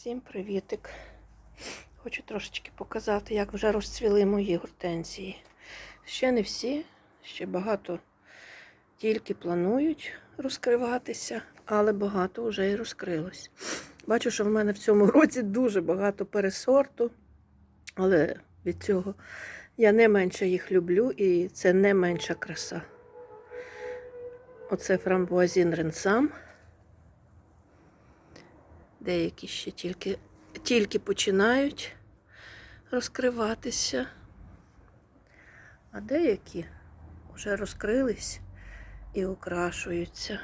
Всім привітик. Хочу трошечки показати, як вже розцвіли мої гортензії. Ще не всі, ще багато тільки планують розкриватися, але багато вже і розкрилось. Бачу, що в мене в цьому році дуже багато пересорту, але від цього я не менше їх люблю і це не менша краса. Оце фрамбуазін ренсам. Деякі ще тільки, тільки починають розкриватися, а деякі вже розкрились і окрашуються.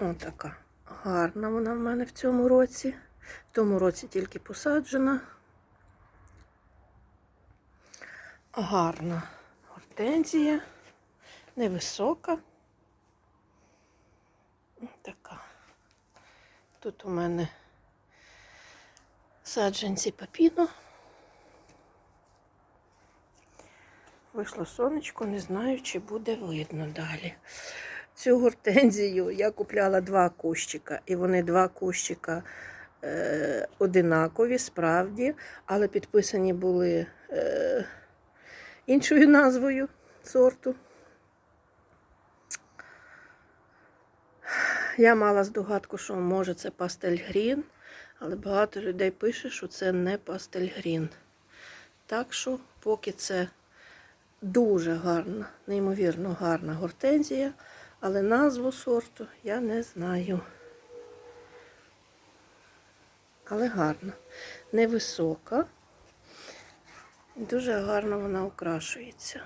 Отака гарна вона в мене в цьому році. В тому році тільки посаджена. Гарна гортензія, невисока. Така. Тут у мене саджанці папіно. Вийшло сонечко, не знаю, чи буде видно далі. Цю гортензію я купляла два кущика, і вони два кущика е, одинакові, справді, але підписані були е, іншою назвою сорту. Я мала здогадку, що може це пастель грін, але багато людей пише, що це не пастель грін. Так що, поки це дуже гарна, неймовірно гарна гортензія, але назву сорту я не знаю. Але гарна, невисока. Дуже гарно вона окрашується.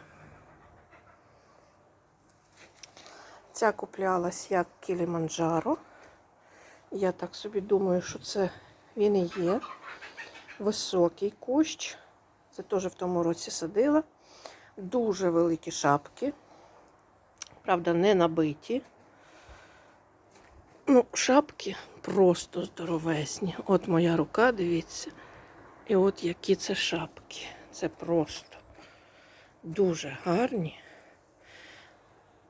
Ця куплялась як Кіліманджаро. Я так собі думаю, що це він і є. Високий кущ. Це теж в тому році садила. Дуже великі шапки. Правда, не набиті. Ну, шапки просто здоровезні. От моя рука, дивіться. І от які це шапки. Це просто дуже гарні.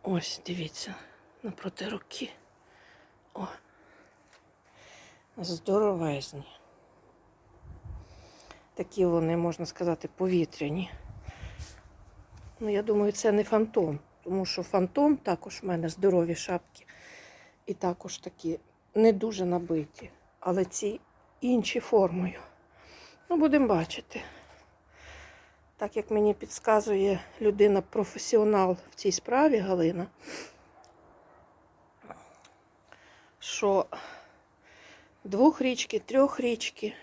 Ось, дивіться, напроти руки. О, здоровезні. Такі вони, можна сказати, повітряні. Ну, я думаю, це не фантом, тому що фантом також в мене здорові шапки. І також такі не дуже набиті, але ці інші формою. Ну, будемо бачити. Так як мені підказує людина-професіонал в цій справі Галина, що двохрічки, трьохрічки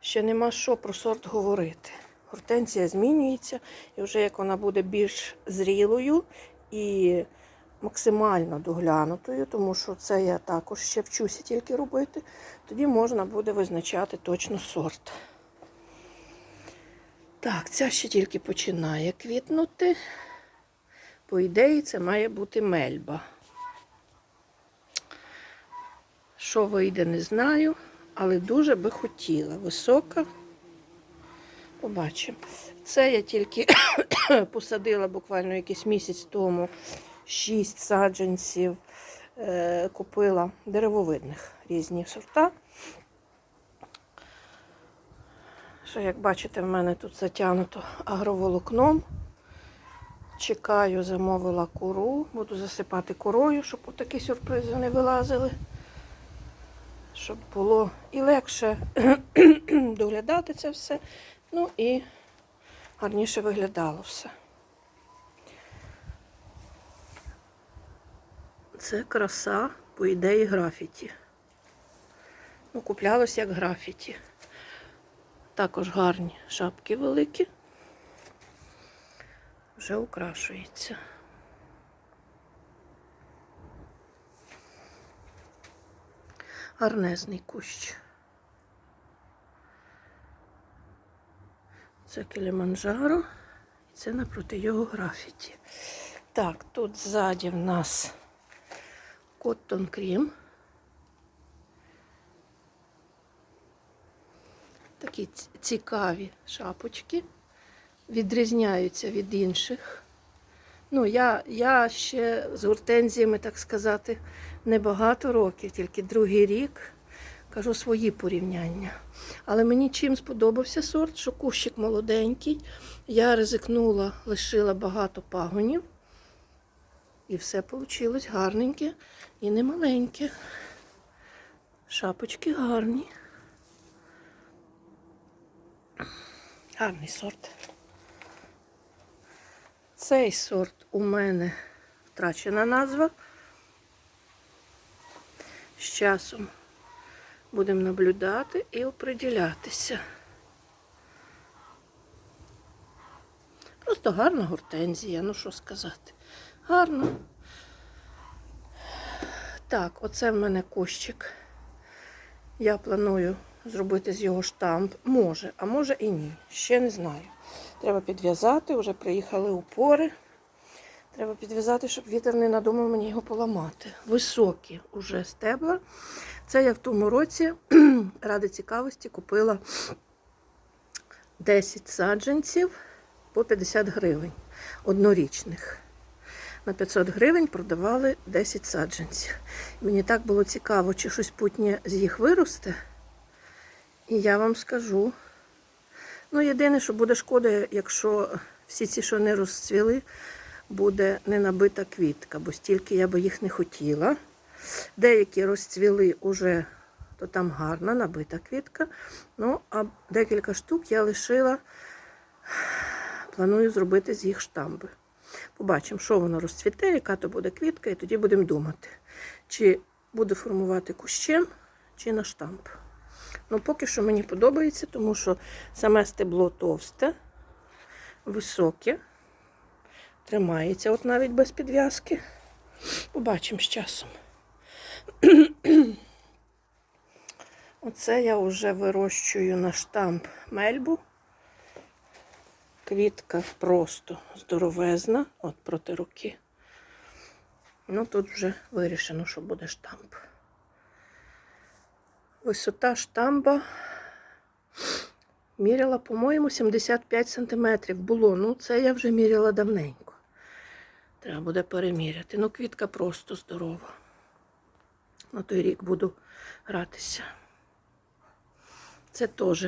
ще нема що про сорт говорити. Гортензія змінюється, і вже як вона буде більш зрілою і максимально доглянутою, тому що це я також ще вчуся тільки робити, тоді можна буде визначати точно сорт. Так, ця ще тільки починає квітнути. По ідеї, це має бути мельба. Що вийде, не знаю, але дуже би хотіла. Висока. Побачимо. Це я тільки посадила буквально якийсь місяць тому 6 саджанців. Е, купила деревовидних різні сорта. Що, як бачите, в мене тут затягнуто агроволокном. Чекаю, замовила куру. Буду засипати корою, щоб отакі сюрпризи не вилазили. Щоб було і легше доглядати це все. Ну і гарніше виглядало все. Це краса, по ідеї, графіті. Ну, куплялось як графіті. Також гарні шапки великі. Вже украшується. Гарнезний кущ. Це Кіліманджаро. І це напроти його графіті. Так, тут ззаді в нас Коттон Крім. Такі цікаві шапочки. Відрізняються від інших. Ну, я, я ще з гортензіями, так сказати, небагато років, тільки другий рік. Кажу свої порівняння. Але мені чим сподобався сорт, що кущик молоденький. Я ризикнула, лишила багато пагонів. І все вийшло гарненьке і не маленьке. Шапочки гарні. Гарний сорт. Цей сорт у мене втрачена назва. З часом будемо наблюдати і оприділятися. Просто гарна гортензія, ну що сказати. Гарно. Так, оце в мене кущик. Я планую зробити з його штамп. Може, а може і ні. Ще не знаю. Треба підв'язати, вже приїхали упори. Треба підв'язати, щоб вітер не надумав мені його поламати. Високі уже стебла. Це я в тому році ради цікавості купила 10 саджанців по 50 гривень однорічних. На 500 гривень продавали 10 саджанців. Мені так було цікаво, чи щось путнє з їх виросте. І я вам скажу. Ну, єдине, що буде шкода, якщо всі ці, що не розцвіли, буде не набита квітка, бо стільки я би їх не хотіла. Деякі розцвіли уже, то там гарна набита квітка. Ну, а декілька штук я лишила, планую зробити з їх штамби. Побачимо, що воно розцвіте, яка то буде квітка, і тоді будемо думати, чи буду формувати кущем, чи на штамп. Ну, поки що мені подобається, тому що саме стебло товсте, високе, тримається, от навіть без підв'язки. Побачимо з часом. Оце я вже вирощую на штамп мельбу. Квітка просто здоровезна, от проти руки. Ну, тут вже вирішено, що буде штамп. Висота штамба міряла, по-моєму, 75 сантиметрів було. Ну, це я вже міряла давненько. Треба буде переміряти. Ну, квітка просто здорова. На той рік буду гратися. Це теж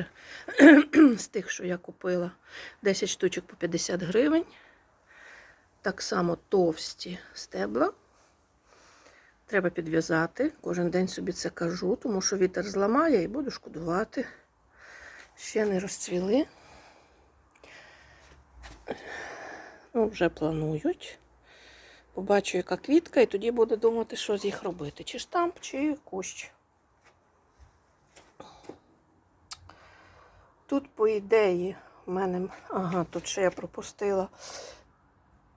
з тих, що я купила 10 штучок по 50 гривень. Так само товсті стебла. Треба підв'язати. Кожен день собі це кажу, тому що вітер зламає і буду шкодувати. Ще не розцвіли. Ну, вже планують. Побачу, яка квітка, і тоді буду думати, що з їх робити. Чи штамп, чи кущ. Тут, по ідеї, в мене. Ага, тут ще я пропустила.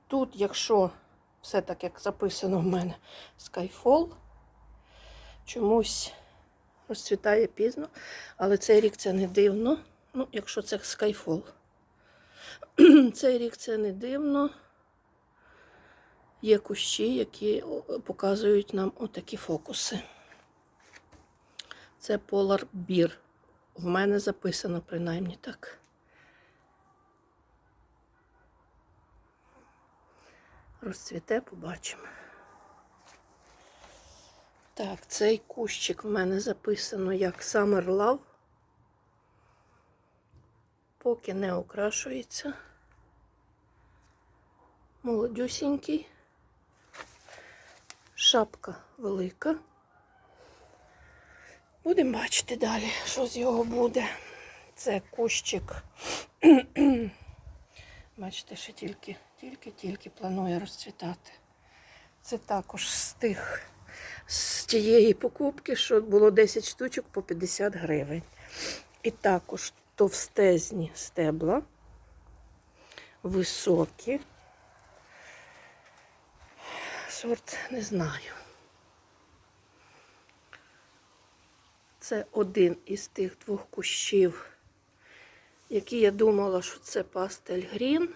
Тут, якщо все так, як записано в мене, Skyfall, чомусь розцвітає пізно, але цей рік це не дивно. Ну, якщо це Skyfall. Цей рік це не дивно. Є кущі, які показують нам отакі фокуси. Це Polar Beer. В мене записано принаймні так. Розцвіте, побачимо. Так, цей кущик в мене записано як Summer Love. Поки не окрашується. Молодюсінький. Шапка велика. Будемо бачити далі, що з його буде. Це кущик. Бачите, що тільки, тільки-тільки планує розцвітати. Це також з тих, з тієї покупки, що було 10 штучок по 50 гривень. І також товстезні стебла, високі. Сорт не знаю. Це один із тих двох кущів, які я думала, що це пастель грін.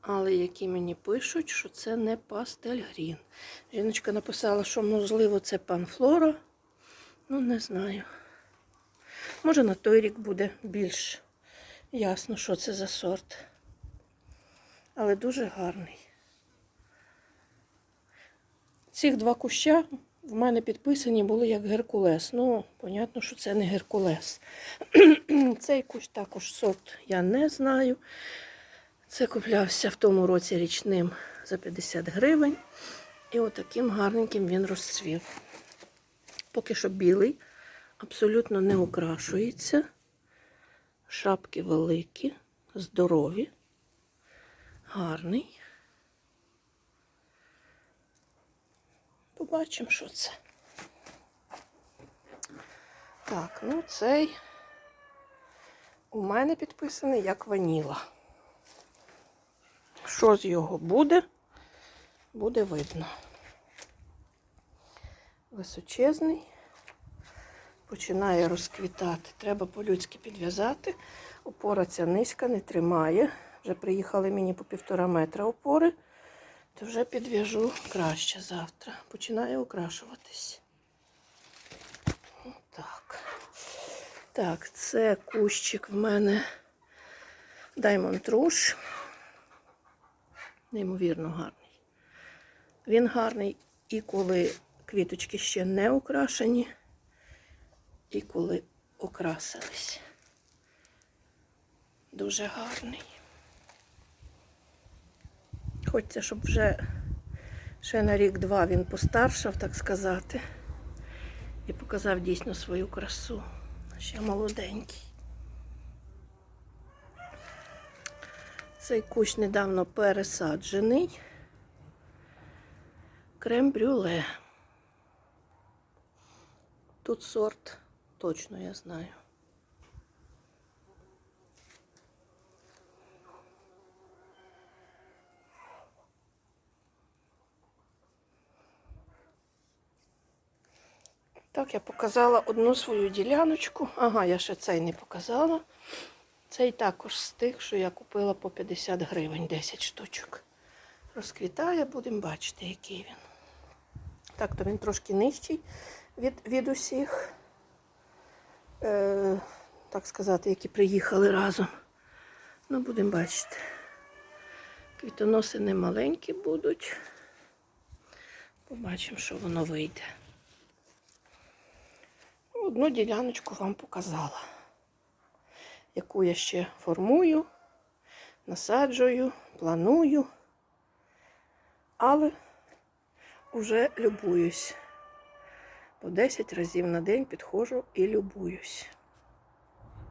Але які мені пишуть, що це не пастель грін. Жіночка написала, що можливо це панфлора. Ну, не знаю. Може на той рік буде більш ясно, що це за сорт. але дуже гарний. Цих два куща в мене підписані були як Геркулес. Ну, понятно, що це не Геркулес. Цей кущ також сорт я не знаю. Це куплявся в тому році річним за 50 гривень. І отаким гарненьким він розцвів. Поки що білий, абсолютно не окрашується. Шапки великі, здорові, гарний. Побачимо, що це. Так, ну цей у мене підписаний як ваніла. Що з його буде, буде видно. Височезний, починає розквітати. Треба по-людськи підв'язати. Опора ця низька, не тримає. Вже приїхали мені по півтора метра опори, то вже підв'яжу краще завтра. Починає окрашуватись. Так. Так, це кущик в мене Diamond Rouge. Неймовірно гарний. Він гарний і коли квіточки ще не окрашені, і коли окрасились. Дуже гарний. Хочеться, щоб вже ще на рік-два він постаршав, так сказати, і показав дійсно свою красу. Ще молоденький. Цей кущ недавно пересаджений. Крем-брюле. Тут сорт, точно я знаю. Так, я показала одну свою діляночку. Ага, я ще цей не показала. Цей також з тих, що я купила по 50 гривень, 10 штучок. Розквітає, будемо бачити, який він. Так, то він трошки нижчий від, від усіх, е, так сказати, які приїхали разом. Ну, будемо бачити. Квітоноси не маленькі будуть. Побачимо, що воно вийде. Одну діляночку вам показала, яку я ще формую, насаджую, планую, але вже любуюсь. По 10 разів на день підходжу і любуюсь.